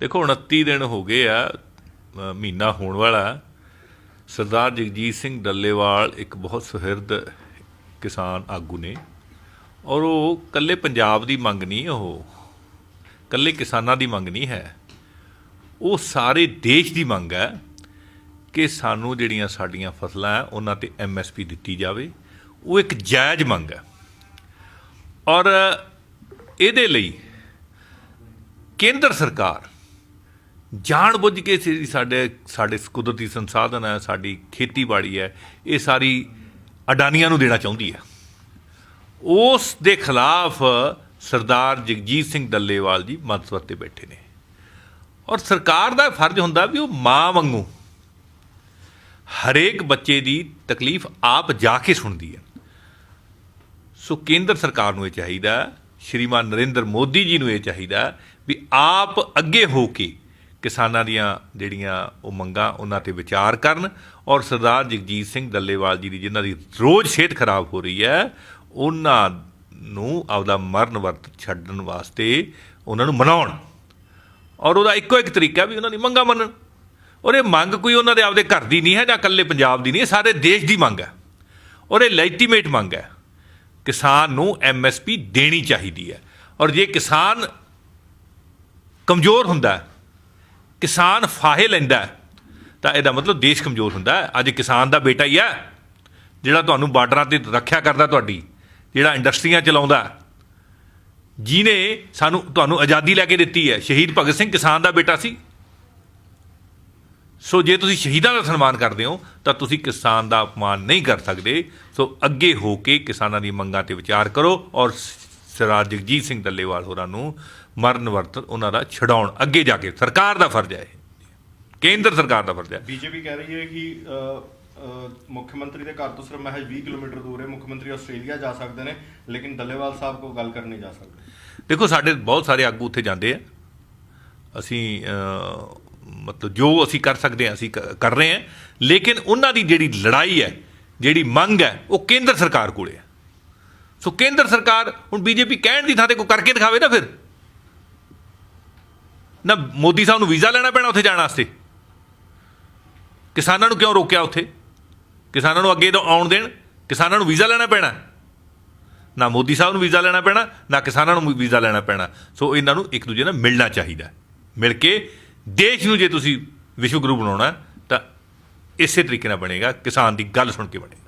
ਦੇਖੋ 29 ਦਿਨ ਹੋ ਗਏ ਆ ਮਹੀਨਾ ਹੋਣ ਵਾਲਾ। ਸਰਦਾਰ ਜਗਜੀਤ ਸਿੰਘ ਡੱਲੇਵਾਲ ਇੱਕ ਬਹੁਤ ਸੁਹਿਰਦ ਕਿਸਾਨ ਆਗੂ ਨੇ ਔਰ ਉਹ ਕੱਲੇ ਪੰਜਾਬ ਦੀ ਮੰਗ ਨਹੀਂ, ਉਹ ਕੱਲੇ ਕਿਸਾਨਾਂ ਦੀ ਮੰਗ ਨਹੀਂ ਹੈ। ਉਹ ਸਾਰੇ ਦੇਸ਼ ਦੀ ਮੰਗ ਹੈ ਕਿ ਸਾਨੂੰ ਜਿਹੜੀਆਂ ਸਾਡੀਆਂ ਫਸਲਾਂ ਹੈ, ਉਹਨਾਂ ਤੇ ਐਮਐਸਪੀ ਦਿੱਤੀ ਜਾਵੇ। ਉਹ ਇੱਕ ਜਾਇਜ਼ ਮੰਗ ਹੈ। ਔਰ ਇਹਦੇ ਲਈ ਕੇਂਦਰ ਸਰਕਾਰ ਜਾਣ ਬੁੱਝ ਕੇ ਜਿਹੜੀ ਸਾਡੇ ਸਾਡੇ ਕੁਦਰਤੀ ਸੰਸਾਧਨ ਹੈ, ਸਾਡੀ ਖੇਤੀਬਾੜੀ ਹੈ, ਇਹ ਸਾਰੀ ਅਡਾਨੀਆਂ ਨੂੰ ਦੇਣਾ ਚਾਹੁੰਦੀ ਹੈ। ਉਸ ਦੇ ਖਿਲਾਫ ਸਰਦਾਰ ਜਗਜੀਤ ਸਿੰਘ ਡੱਲੇਵਾਲ ਜੀ ਮਨਸਵਰ ਤੇ ਬੈਠੇ ਨੇ। ਔਰ ਸਰਕਾਰ ਦਾ ਫਰਜ਼ ਹੁੰਦਾ ਵੀ ਉਹ ਮਾਂ ਵਾਂਗੂ ਹਰੇਕ ਬੱਚੇ ਦੀ ਤਕਲੀਫ ਆਪ ਜਾ ਕੇ ਸੁਣਦੀ ਹੈ। ਸੋ ਕੇਂਦਰ ਸਰਕਾਰ ਨੂੰ ਇਹ ਚਾਹੀਦਾ, ਸ਼੍ਰੀਮਾਨ ਨਰਿੰਦਰ ਮੋਦੀ ਜੀ ਨੂੰ ਇਹ ਚਾਹੀਦਾ ਵੀ ਆਪ ਅੱਗੇ ਹੋ ਕੇ ਕਿਸਾਨਾਂ ਦੀਆਂ ਜਿਹੜੀਆਂ ਉਹ ਮੰਗਾਂ ਉਹਨਾਂ ਤੇ ਵਿਚਾਰ ਕਰਨ ਔਰ ਸਰਦਾਰ ਜਗਜੀਤ ਸਿੰਘ ਡੱਲੇਵਾਲ ਜੀ ਦੀ ਜਿਨ੍ਹਾਂ ਦੀ ਰੋਜ਼ ਸਿਹਤ ਖਰਾਬ ਹੋ ਰਹੀ ਹੈ ਉਹਨਾਂ ਨੂੰ ਆਪਦਾ ਮਰਨ ਵਰਤ ਛੱਡਣ ਵਾਸਤੇ ਉਹਨਾਂ ਨੂੰ ਮਨਾਉਣ। ਔਰ ਉਹਦਾ ਇੱਕੋ ਇੱਕ ਤਰੀਕਾ ਵੀ ਉਹਨਾਂ ਦੀ ਮੰਗਾਂ ਮੰਨਣ। ਔਰ ਇਹ ਮੰਗ ਕੋਈ ਉਹਨਾਂ ਦੇ ਆਪਦੇ ਘਰ ਦੀ ਨਹੀਂ ਹੈ ਜਾਂ ਇਕੱਲੇ ਪੰਜਾਬ ਦੀ ਨਹੀਂ ਇਹ ਸਾਰੇ ਦੇਸ਼ ਦੀ ਮੰਗ ਹੈ। ਔਰ ਇਹ ਲੈਟੀਮੇਟ ਮੰਗ ਹੈ। ਕਿਸਾਨ ਨੂੰ ਐਮਐਸਪੀ ਦੇਣੀ ਚਾਹੀਦੀ ਹੈ। ਔਰ ਜੇ ਕਿਸਾਨ ਕਮਜ਼ੋਰ ਹੁੰਦਾ ਹੈ, ਕਿਸਾਨ ਫਾਹੇ ਲੈਂਦਾ ਤਾਂ ਇਹਦਾ ਮਤਲਬ ਦੇਸ਼ ਕਮਜ਼ੋਰ ਹੁੰਦਾ ਅੱਜ ਕਿਸਾਨ ਦਾ ਬੇਟਾ ਹੀ ਹੈ ਜਿਹੜਾ ਤੁਹਾਨੂੰ ਬਾਰਡਰਾਂ ਤੇ ਰੱਖਿਆ ਕਰਦਾ ਤੁਹਾਡੀ ਜਿਹੜਾ ਇੰਡਸਟਰੀਆਂ ਚਲਾਉਂਦਾ। ਹੈ, ਜਿਹਨੇ ਸਾਨੂੰ ਤੁਹਾਨੂੰ ਆਜ਼ਾਦੀ ਲੈ ਕੇ ਦਿੱਤੀ ਹੈ ਸ਼ਹੀਦ ਭਗਤ ਸਿੰਘ ਕਿਸਾਨ ਦਾ ਬੇਟਾ ਸੀ। ਸੋ ਜੇ ਤੁਸੀਂ ਸ਼ਹੀਦਾਂ ਦਾ ਸਨਮਾਨ ਕਰਦੇ ਹੋ ਤਾਂ ਤੁਸੀਂ ਕਿਸਾਨ ਦਾ ਅਪਮਾਨ ਨਹੀਂ ਕਰ ਸਕਦੇ। ਸੋ ਅੱਗੇ ਹੋ ਕੇ ਕਿਸਾਨਾਂ ਦੀ ਮੰਗਾਂ ਤੇ ਵਿਚਾਰ ਕਰੋ ਔਰ ਸਰਦਾਰ ਜਗਜੀਤ ਸਿੰਘ ਡੱਲੇਵਾਲ ਹੋਰਾਂ ਨੂੰ ਮਰਨ ਵਰਤ ਉਹਨਾਂ ਦਾ ਛਡਾਉਣ ਅੱਗੇ ਜਾ ਕੇ ਸਰਕਾਰ ਦਾ ਫਰਜ਼ ਹੈ। ਇਹ ਕੇਂਦਰ ਸਰਕਾਰ ਦਾ ਫਰਜ਼ ਹੈ। ਬੀਜੇਪੀ ਕਹਿ ਰਹੀ ਹੈ ਕਿ ਮੁੱਖ ਮੰਤਰੀ ਦੇ ਘਰ ਤੋਂ ਸਿਰਫ ਮਹਿਜ 20 ਕਿਲੋਮੀਟਰ ਦੂਰ ਹੈ ਮੁੱਖ ਮੰਤਰੀ ਆਸਟ੍ਰੇਲੀਆ ਜਾ ਸਕਦੇ ਨੇ ਲੇਕਿਨ ਦੱਲੇਵਾਲ ਸਾਹਿਬ ਕੋਲ ਗੱਲ ਕਰਨ ਨਹੀਂ ਜਾ ਸਕਦੇ। ਦੇਖੋ ਸਾਡੇ ਬਹੁਤ ਸਾਰੇ ਆਗੂ ਉੱਥੇ ਜਾਂਦੇ ਆ। ਅਸੀਂ ਮਤਲਬ ਜੋ ਅਸੀਂ ਕਰ ਸਕਦੇ ਹਾਂ ਅਸੀਂ ਕਰ ਰਹੇ ਹਾਂ। ਲੇਕਿਨ ਉਹਨਾਂ ਦੀ ਜਿਹੜੀ ਲੜਾਈ ਹੈ ਜਿਹੜੀ ਮੰਗ ਹੈ ਉਹ ਕੇਂਦਰ ਸਰਕਾਰ ਕੋਲੇ ਹੈ। ਸੋ ਕੇਂਦਰ ਸਰਕਾਰ ਹੁਣ ਬੀਜੇਪੀ ਕਹਿਣ ਦੀ ਥਾਂ ਤੇ ਕੋਈ ਕਰਕੇ ਦਿਖਾਵੇ ਨਾ ਫਿਰ। ਨਾ ਮੋਦੀ ਸਾਹਿਬ ਨੂੰ ਵੀਜ਼ਾ ਲੈਣਾ ਪੈਣਾ ਉੱਥੇ ਜਾਣ ਵਾਸਤੇ। ਕਿਸਾਨਾਂ ਨੂੰ ਕਿਉਂ ਰੋਕਿਆ ਉੱਥੇ? ਕਿਸਾਨਾਂ ਨੂੰ ਅੱਗੇ ਤੋਂ ਆਉਣ ਦੇਣ, ਕਿਸਾਨਾਂ ਨੂੰ ਵੀਜ਼ਾ ਲੈਣਾ ਪੈਣਾ। ਨਾ ਮੋਦੀ ਸਾਹਿਬ ਨੂੰ ਵੀਜ਼ਾ ਲੈਣਾ ਪੈਣਾ, ਨਾ ਕਿਸਾਨਾਂ ਨੂੰ ਵੀਜ਼ਾ ਲੈਣਾ ਪੈਣਾ। ਸੋ ਇਹਨਾਂ ਨੂੰ ਇੱਕ ਦੂਜੇ ਨਾਲ ਮਿਲਣਾ ਚਾਹੀਦਾ। ਮਿਲ ਕੇ ਦੇਸ਼ ਨੂੰ ਜੇ ਤੁਸੀਂ ਵਿਸ਼ਵ ਗੁਰੂ ਬਣਾਉਣਾ, ਤਾਂ ਇਸੇ ਤਰੀਕੇ ਨਾਲ ਬਣੇਗਾ। ਕਿਸਾਨ ਦੀ ਗੱਲ ਸੁਣ ਕੇ ਬਣੇਗਾ।